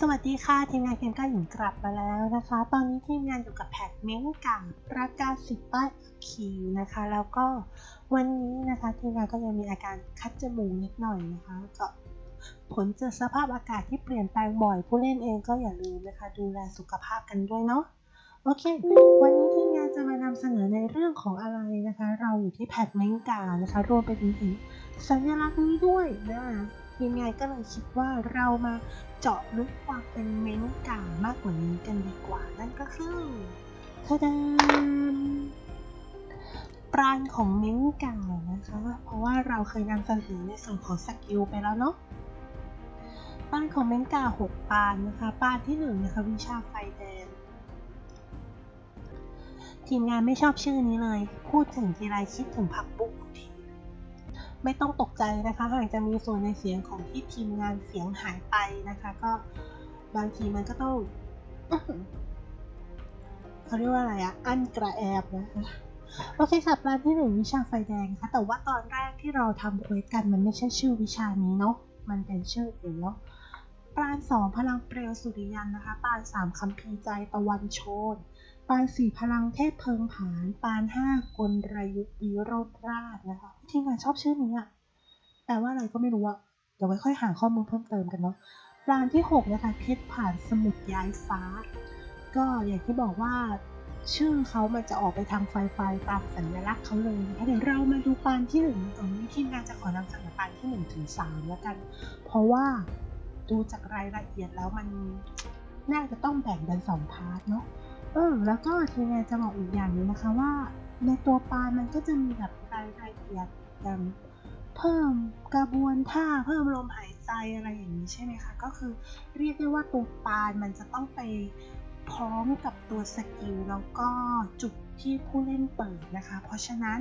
สวัสดีค่ะ ทีมงานเกมก้าหญิงกลับมาแล้วนะคะ ตอนนี้ทีมงานอยู่กับแพทเม้งกับประกาศสิบป้ายขีนะคะ แล้วก็วันนี้นะคะทีมงานก็ยังมีอาการคัดจมูกนิดหน่อยนะคะก็ผลจากสภาพอากาศที่เปลี่ยนแปลงบ่อย ผู้เล่นเองก็อย่าลืมนะคะ ดูแลสุขภาพกันด้วยเนาะโอเค วันนี้ทีมงานจะมานำเสนอในเรื่องของอะไรนะคะ เราอยู่ที่แพทเม้งกานะคะรวมไปถึงสัญลักษณ์นี้ด้วยนะ ทีมงานก็เลยคิดว่าเรามาเจาะลึกความเป็นเม้นกามากกว่านี้กันดีกว่า นั่นก็คือทะดานปราณของเม้นกานะคะ เพราะว่าเราเคยนำเสนอในส่วนของสกิลไปแล้วเนาะปราณของเม้นกาหกปานนะคะปานที่หนึ่งนะคะวิชาไฟแดงทีมงานไม่ชอบชื่อนี้เลย พูดถึงทีไรคิดถึงผักบุกที ไม่ต้องตกใจนะคะหากจะมีส่วนในเสียงของที่ทีมงานเสียงหายไปนะคะ ก็บางทีมันก็ต้องเขาเรียกว่าอะไรอะอันกระแอบนะคะโอเคค่ะปลานที่หนึ่งวิชาไฟแดงนะคะแต่ว่าตอนแรกที่เราทำเควสกันมันไม่ใช่ชื่อวิชานี้เนาะมันเป็นชื่ออื่นเนาะปราณสองพลังเปลวสุริยันนะคะปราณสามคัมภีใจตะวันโชน ปานสี่พลังเทพเพิงผาน ปานห้ากลรายุวิโรธราชนะคะที่งานชอบชื่อนี้อะแปลว่าอะไรก็ไม่รู้อะเดี๋ยวไว้ค่อยหาข้อมูลเพิ่มเติมกันเนาะปานที่หกนะคะเพชรผ่านสมุทรย้ายฟ้า ก็อย่างที่บอกว่าชื่อเขามันจะออกไปทางไฟไฟตามสัญลักษณ์เขาเลยนะคะเดี๋ยวเรามาดูปานที่หนึ่งตรงนี้ทีมงานจะขอนำเสนอปานที่หนึ่งถึงสามแล้วกัน เพราะว่าดูจากรายละเอียดแล้วมันน่าจะต้องแบ่งเป็นสองพาร์ทเนาะ เออแล้วก็ทีมงานจะบอกอีกอย่างหนึงนะคะว่า ในตัวปลามันก็จะมีแบบรายละเอียดอย่างเพิ่มกระบวนท่าเพิ่มลมหายใจอะไรอย่างนี้ใช่ไหมคะ ก็คือเรียกได้ว่าตัวปลามันจะต้องไปพร้อมกับตัวสกิลแล้วก็จุด ที่ผู้เล่นเปิดนะคะ เพราะฉะนั้น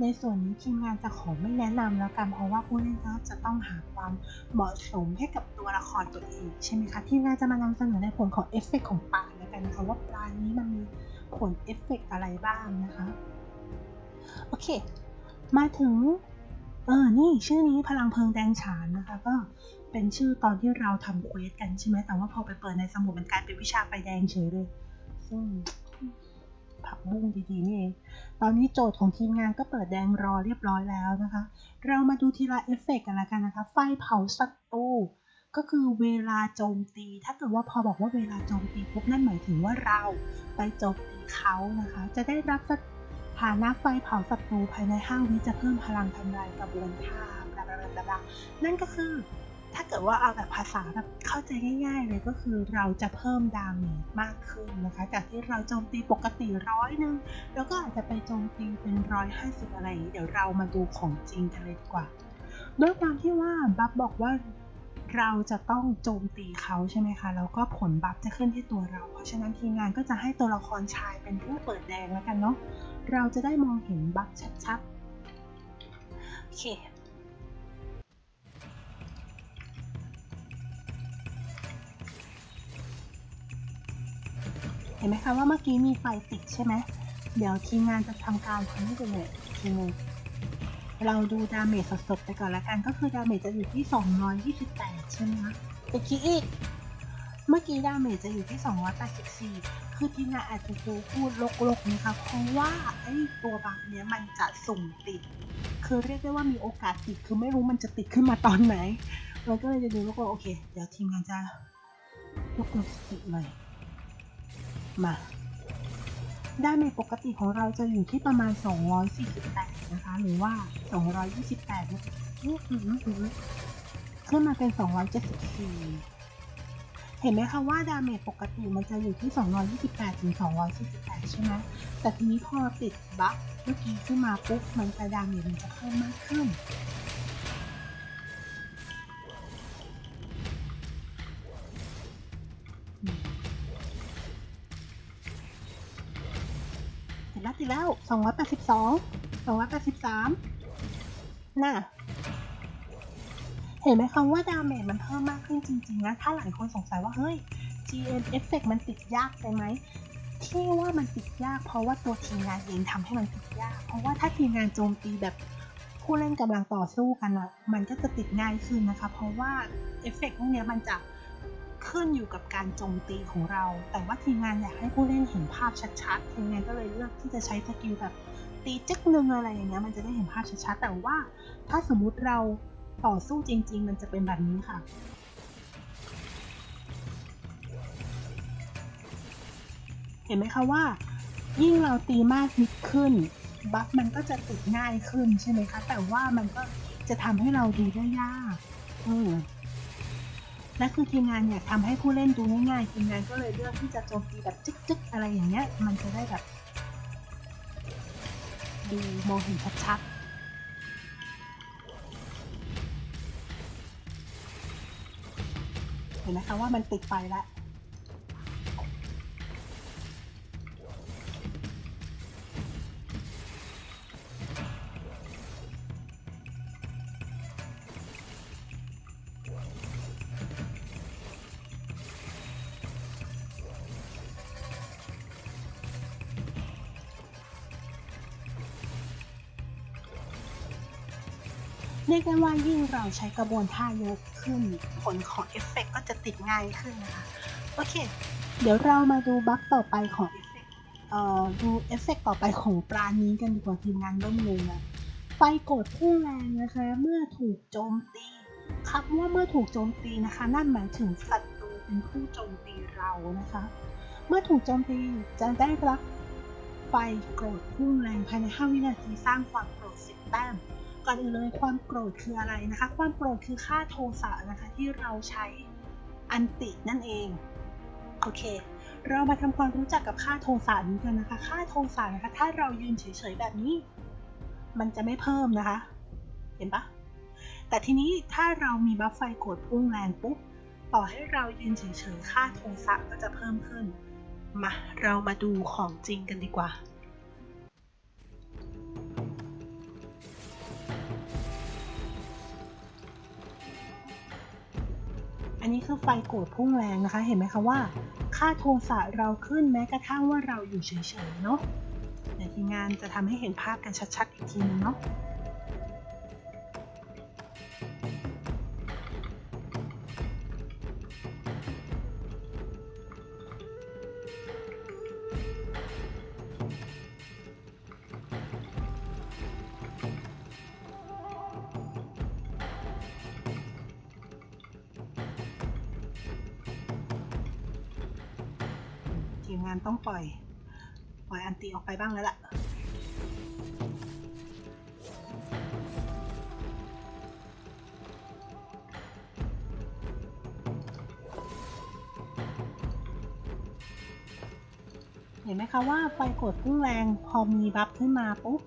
ในส่วนนี้ทีมงานจะขอไม่แนะนำแล้วกัน เพราะว่าผู้เล่นก็จะต้องหาความเหมาะสมให้กับตัวละครตัวเองใช่ไหมคะทีมงานจะมานำเสนอในผลของเอฟเฟกต์ของปลาแล้วกันนะคะว่าปลานี้มันมีผลเอฟเฟกต์อะไรบ้างนะคะโอเค มาถึงเออ นี่ชื่อนี้พลังเพลิงแดงฉานนะคะ ก็เป็นชื่อตอนที่เราทำเควสกันใช่ไหมแต่ว่าพอไปเปิดในสมุดมันกลายเป็นวิชาไฟแดงเฉยเลยซึ่ง ผักบุ้งดีๆนี่เอง ตอนนี้โจทย์ของทีมงานก็เปิดแดงรอเรียบร้อยแล้วนะคะ เรามาดูทีละเอฟเฟกต์กันละกันนะคะ ไฟเผาศัตรูก็คือเวลาโจมตี ถ้าเกิดว่าพอบอกว่าเวลาโจมตีปุ๊บนั่นหมายถึงว่าเราไปโจมตีเขานะคะ จะได้รับสถานะไฟเผาศัตรูภายใน5วิจะเพิ่มพลังทำลายกระบวนท่าบลาบลาบลาบลานั่นก็คือ ถ้าเกิดว่าเอาแบบภาษาแบบเข้าใจง่าย ๆ เลยก็คือเราจะเพิ่มดาเมจมากขึ้นนะคะ จากที่เราโจมตีปกติร้อยหนึ่งแล้วก็อาจจะไปโจมตีเป็นร้อยห้าสิบอะไร เดี๋ยวเรามาดูของจริงกันเลยดีกว่า ด้วยความที่ว่าบัฟบอกว่าเราจะต้องโจมตีเขาใช่ไหมคะ แล้วก็ผลบัฟจะขึ้นที่ตัวเรา เพราะฉะนั้นทีมงานก็จะให้ตัวละครชายเป็นผู้เปิดแดงแล้วกันเนาะ เราจะได้มองเห็นบัฟชัดๆ โอเค ห็นไหมคะว่าเมื่อกี้มีไฟติดใช่ไหมเดี๋ยวทีมงานจะทำการทำให้ดูเลยทีนึงเราดูดาเมจสดๆไปก่อนละกัน ก็คือดาเมจจะอยู่ที่ 228 ใช่ไหมคะอีกทีอีก เมื่อกี้ดาเมจจะอยู่ที่ 284 คือทีมงานอาจจะดูพูดลกๆนะคะเพราะว่าไอ้ตัวบักเนี้ยมันจะสุ่มติด คือเรียกได้ว่ามีโอกาสติด คือไม่รู้มันจะติดขึ้นมาตอนไหนเราก็เลยจะดูลกๆโอเค เดี๋ยวทีมงานจะลกๆสติหน่อย มาดาเมจปกติของเราจะอยู่ที่ประมาณ 248 นะคะ หรือว่า 228นะอื้อหือหือขึ้นมาเป็น 274 เห็นไหมคะว่าดาเมจปกติมันจะอยู่ที่ 228 ถึง 248 ใช่ไหมแต่ทีนี้พอติดบัฟเมื่อกี้ขึ้นมาปุ๊บมันจะดาเมจมันจะเพิ่มมากขึ้น บอกว่าแปดสิบสองบอกว่าแปดสิบสามน่ะ เห็นไหมคะว่าดาเมจมันเพิ่มมากขึ้นจริงๆนะ ถ้าหลายคนสงสัยว่า เฮ้ย GM Effect มันติดยากไปไหมที่ว่ามันติดยาก เพราะว่าตัวทีมงานเองทำให้มันติดยาก เพราะว่าถ้าทีมงานโจมตีแบบผู้เล่นกำลังต่อสู้กันอะมันก็จะติดง่ายขึ้นนะคะ เพราะว่าเอฟเฟกต์พวกนี้มันจะ ขึ้นอยู่กับการโจมตีของเรา แต่ว่าทีมงานอยากให้ผู้เล่นเห็นภาพชัดๆ ทีมงานก็เลยเลือกที่จะใช้สกิลแบบตีจึ๊กหนึ่งอะไรอย่างเงี้ยมันจะได้เห็นภาพชัดๆ แต่ว่าถ้าสมมุติเราต่อสู้จริง ๆ มันจะเป็นแบบนี้ค่ะเห็นไหมคะว่า ยิ่งเราตีมากนิดขึ้นบัฟมันก็จะติดง่ายขึ้นใช่ไหมคะ แต่ว่ามันก็จะทำให้เราดูได้ยากอืม และคือทีมงานอยากทำให้ผู้เล่นดูง่ายๆทีมงานก็เลยเลือกที่จะโจมตีแบบจึ๊กๆ อะไรอย่างเงี้ย มันจะได้แบบดูมองเห็นชัดๆเห็นไหมคะว่ามันติดไปแล้ว รียกได้ว่ายิ่งเราใช้กระบวนท่าเยอะขึ้น ผลของเอฟเฟกต์ก็จะติดง่ายขึ้นนะคะ โอเค เดี๋ยวเรามาดูบัฟต่อไปของเอฟเฟกต์เอ่อดูเอฟเฟกต์ต่อไปของปรานี้กันดีกว่าทีมงานเริ่มงงแล้วไฟโกรธพุ่งแรงนะคะ เมื่อถูกโจมตีคำว่าเมื่อถูกโจมตีนะคะ นั่นหมายถึงศัตรูเป็นผู้โจมตีเรานะคะ เมื่อถูกโจมตีจะได้รับไฟโกรธพุ่งแรงภายใน 5 วินาทีสร้างความโกรธ10แต้ม ก่อนอื่นเลยความโกรธคืออะไรนะคะ ความโกรธคือค่าโทสะนะคะที่เราใช้อันตินั่นเอง โอเค เรามาทำความรู้จักกับค่าโทสะนี้กันนะคะ ค่าโทสะนะคะ ถ้าเรายืนเฉยๆแบบนี้ มันจะไม่เพิ่มนะคะ เห็นปะแต่ทีนี้ถ้าเรามีบัฟไฟโกรธพุ่งแรงปุ๊บ ต่อให้เรายืนเฉยๆ ค่าโทสะก็จะเพิ่มขึ้น มา เรามาดูของจริงกันดีกว่า อันนี้คือไฟโกรธพุ่งแรงนะคะ เห็นไหมคะว่า ค่าโทสะเราขึ้นแม้กระทั่งว่าเราอยู่เฉยๆเนาะแต่ทีมงานจะทำให้เห็นภาพกันชัดๆอีกทีนึงเนาะ งานต้องปล่อย ปล่อยอันตีออกไปบ้างแล้วล่ะเห็นไหมคะว่าไฟกดพุ่งแรงพอมีบัฟขึ้นมาปุ๊บ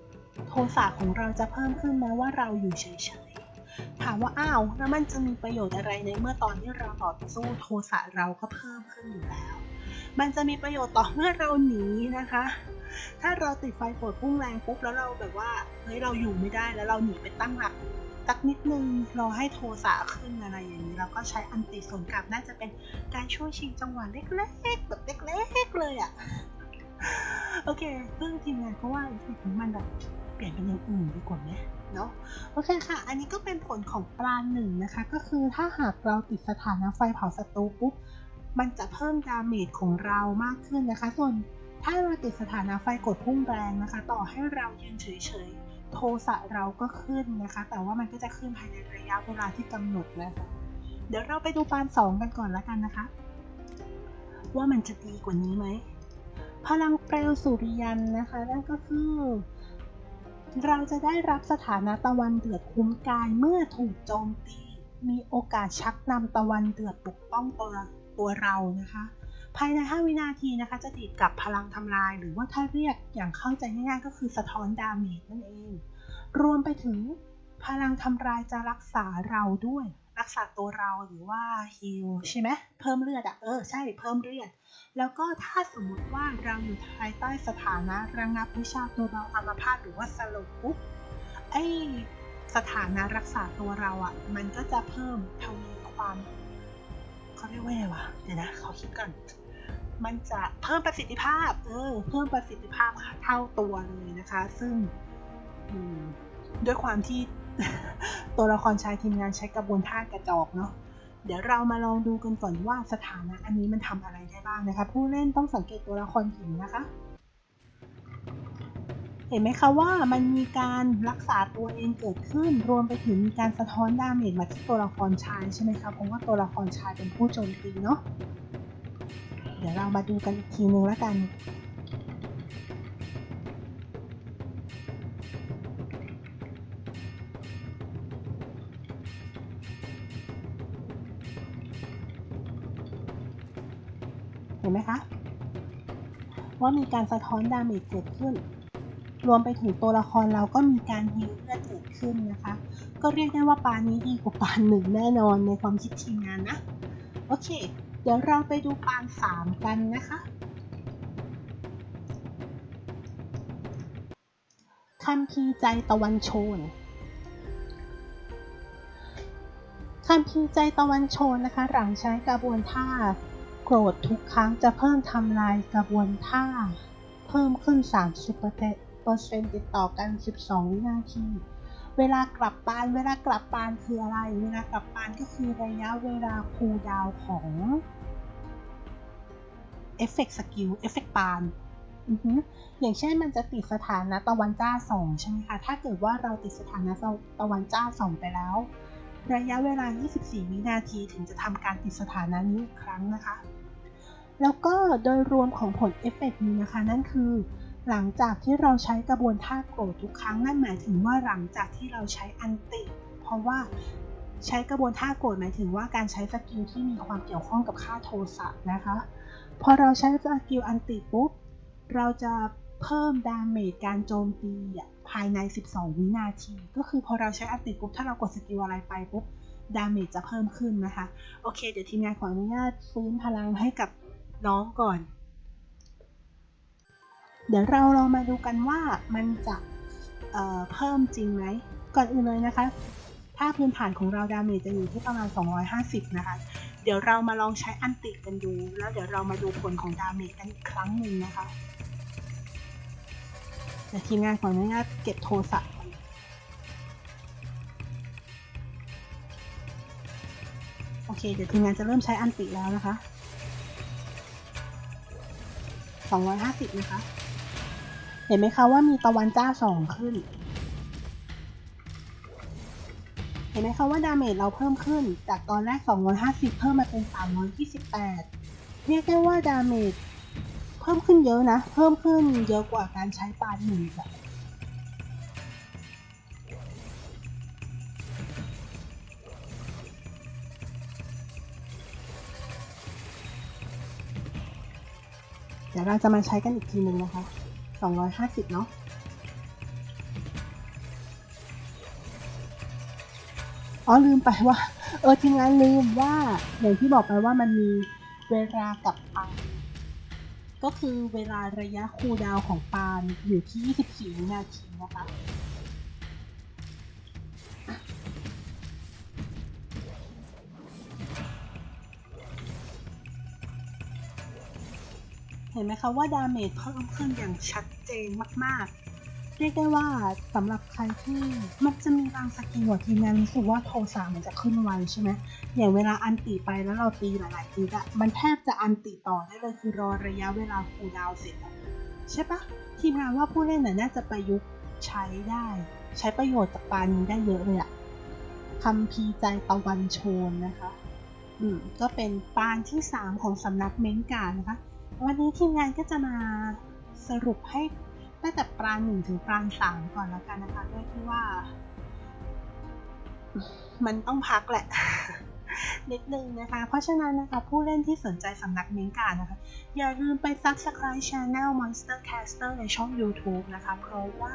โทสะของเราจะเพิ่มขึ้นแม้ว่าเราอยู่เฉยๆถามว่าอ้าวแล้วมันจะมีประโยชน์อะไรในเมื่อตอนที่เราต่อสู้โทสะเราก็เพิ่มขึ้นอยู่แล้ว มันจะมีประโยชน์ต่อเมื่อเราหนีนะคะ ถ้าเราติดไฟโกรธพุ่งแรงปุ๊บแล้วเราแบบว่าเฮ้ยเราอยู่ไม่ได้แล้วเราหนีไปตั้งหลักสักนิดนึงเราให้โทสะขึ้นอะไรอย่างนี้เราก็ใช้อันติสวนกลับน่าจะเป็นการช่วยชิงจังหวะเล็กๆแบบเล็กๆเลยอะ่ะโอเคซึ่งทีมงานก็ว่าอีกทีมันแบบเปลี่ยนเป็นอย่างอื่นดีกว่าไหมเนาะโอเคค่ะ อันนี้ก็เป็นผลของปลาหนึ่งนะคะ ก็คือถ้าหากเราติดสถานะไฟเผาศัตรูปุ๊บ มันจะเพิ่มดาเมจของเรามากขึ้นนะคะ ส่วนถ้าเราติดสถานะไฟกดพุ่งแรงนะคะ ต่อให้เรายืนเฉยๆ โทสะเราก็ขึ้นนะคะ แต่ว่ามันก็จะขึ้นภายในระยะเวลาที่กำหนดนะคะ เดี๋ยวเราไปดูปานสองกันก่อนแล้วกันนะคะ ว่ามันจะดีกว่านี้ไหม พลังเปลวสุริยันนะคะ นั่นก็คือ เราจะได้รับสถานะตะวันเดือดคุ้มกายเมื่อถูกโจมตี มีโอกาสชักนำตะวันเดือดปกป้องตัว ตัวเรานะคะ ภายใน 5 วินาทีนะคะจะดีดกับพลังทำลาย หรือว่าถ้าเรียกอย่างเข้าใจง่ายๆก็คือสะท้อนดาเมจนั่นเอง รวมไปถึงพลังทำลายจะรักษาเราด้วย รักษาตัวเราหรือว่าฮิลใช่ไหมเพิ่มเลือดอะเออใช่เพิ่มเลือด แล้วก็ถ้าสมมติว่าเราอยู่ภายใต้สถานะระงับวิชาตัวเราอัมพาตหรือว่าสลบปุ๊บไอสถานะรักษาตัวเราอะ่ะ มันก็จะเพิ่มทวีความ เขาเรียกว่าไงวะเดี๋ยวนะขอคิดก่อน มันจะเพิ่มประสิทธิภาพ เออ เพิ่มประสิทธิภาพเท่าตัวเลยนะคะ ซึ่งด้วยความที่ตัวละครชายทีมงานใช้กระบวนท่ากระจอกเนาะเดี๋ยวเรามาลองดูกันก่อนว่าสถานะอันนี้มันทำอะไรได้บ้างนะคะ ผู้เล่นต้องสังเกตตัวละครหญิงนะคะ เห็นไหมคะว่ามันมีการรักษาตัวเองเกิดขึ้น รวมไปถึงมีการสะท้อนดาเมจมาที่ตัวละครชายใช่ไหมคะเพราะว่าตัวละครชายเป็นผู้โจมตีเนาะเดี๋ยวเรามาดูกันอีกทีนึงแล้วกันเห็นไหมคะ ว่ามีการสะท้อนดาเมจเกิดขึ้น รวมไปถึงตัวละครเราก็มีการฮิวเลือดเกิดขึ้นนะคะ ก็เรียกได้ว่าปานนี้ดีกว่าปานหนึ่งแน่นอนในความคิดทีมงานนะ โอเค เดี๋ยวเราไปดูปานสามกันนะคะคัมภีใจตะวันโชนคัมภีใจตะวันโชนนะคะ หลังใช้กระบวนท่า โกรธทุกครั้งจะเพิ่มทำลายกระบวนท่า เพิ่มขึ้น 30% ปอร์เซ็นต์ติดต่อกัน 12 วินาที เวลากลับปาน เวลากลับปานคืออะไร เวลากลับปานก็คือระยะเวลาคูลดาวของเอฟเฟกต์สกิลเอฟเฟกต์ปานอือฮึอย่างเช่นมันจะติดสถานะตะวันจ้าสองใช่ไหมคะ ถ้าเกิดว่าเราติดสถานะตะวันจ้าสองไปแล้ว ระยะเวลา 24 วินาทีถึงจะทำการติดสถานะนี้อีกครั้งนะคะ แล้วก็โดยรวมของผลเอฟเฟกต์นี้นะคะ นั่นคือ หลังจากที่เราใช้กระบวนท่าโกรธทุกครั้งนั่นหมายถึงว่าหลังจากที่เราใช้อันติ เพราะว่าใช้กระบวนท่าโกรธหมายถึงว่าการใช้สกิลที่มีความเกี่ยวข้องกับค่าโทสะนะคะ พอเราใช้สกิลอันติปุ๊บเราจะเพิ่มดาเมจการโจมตีภายใน 12 วินาที ก็คือพอเราใช้อันติปุ๊บถ้าเรากดสกิลอะไรไปปุ๊บดาเมจจะเพิ่มขึ้นนะคะ โอเค เดี๋ยวทีมงานขออนุญาตฟื้นพลังให้กับน้องก่อน เดี๋ยวเราลองมาดูกันว่ามันจะเเพิ่มจริงไหม ก่อนอื่นเลยนะคะ ถ้าพื้นฐานของเราดาเมจจะอยู่ที่ประมาณ 250 นะคะ เดี๋ยวเรามาลองใช้อันติกันดู แล้วเดี๋ยวเรามาดูผลของดาเมจกันอีกครั้งหนึ่งนะคะเดี๋ยวทีมงานขออนุญาตเก็บโทรศัพท์โอเค เดี๋ยวทีมงานจะเริ่มใช้อันติแล้วนะคะ 250 นะคะ เห็นไหมคะว่ามีตะวันจ้าสองขึ้น เห็นไหมคะว่าดาเมจเราเพิ่มขึ้น จากตอนแรก 250 เพิ่มมาเป็น 328 เรียกได้ว่าดาเมจเพิ่มขึ้นเยอะนะ เพิ่มขึ้นเยอะกว่าการใช้ปานหนึ่งอะเดี๋ยวเราจะมาใช้กันอีกทีหนึ่งนะคะ 250 เนาะอ๋อลืมไปว่า เออทีมงานลืมว่าอย่างที่บอกไปว่ามันมีเวลากับปานก็คือเวลาระยะคูลดาวของปานอยู่ที่ 24 วินาทีนะคะ ห็นไหมคะว่าดาเมจเพิ่มขึ้นอย่างชัดเจนมากๆ เรียกได้ว่าสำหรับใครที่มันจะมีบางสกิลอทีมงานรู้สึกว่าโทสามันจะขึ้นไวใช่ไหมอย่างเวลาอันติไปแล้วเราตีหลายๆทีอะมันแทบจะอันติต่อได้เลยคือรอระยะเวลาคูลดาวเสร็จใช่ปะทีมงานว่าผู้เล่นน่ะน่าจะประยุกต์ใช้ได้ ใช้ประโยชน์จากปานนี้ได้เยอะเลยอะคำพีใจตะวันโชนนะคะ อืม ก็เป็นปานที่ 3 ของสำนักเม้งการนะคะ วันนี้ทีมงานก็จะมาสรุปให้ตั้งแต่ปราณหนึ่งถึงปราณสามก่อนแล้วกันนะคะด้วยที่ว่า มันต้องพักแหละ นิดนึงนะคะ เพราะฉะนั้นนะคะ ผู้เล่นที่สนใจสำนักเมงการนะคะ อย่าลืมไป subscribe channel Monster Caster ในช่อง YouTube นะคะ เพราะว่า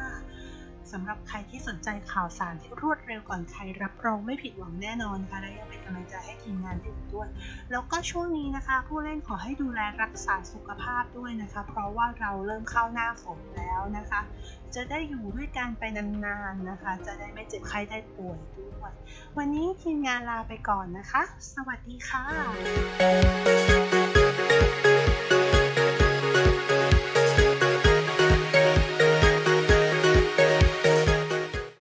สำหรับใครที่สนใจข่าวสารที่รวดเร็วก่อนใครรับรองไม่ผิดหวังแน่นอนค่ะและยังเป็นกำลังใจให้ทีมงานได้อีกด้วย แล้วก็ช่วงนี้นะคะ ผู้เล่นขอให้ดูแลรักษาสุขภาพด้วยนะคะ เพราะว่าเราเริ่มเข้าหน้าฝนแล้วนะคะ จะได้อยู่ด้วยกันไปนานๆนะคะ จะได้ไม่เจ็บไข้ได้ป่วยด้วย วันนี้ทีมงานลาไปก่อนนะคะ สวัสดีค่ะ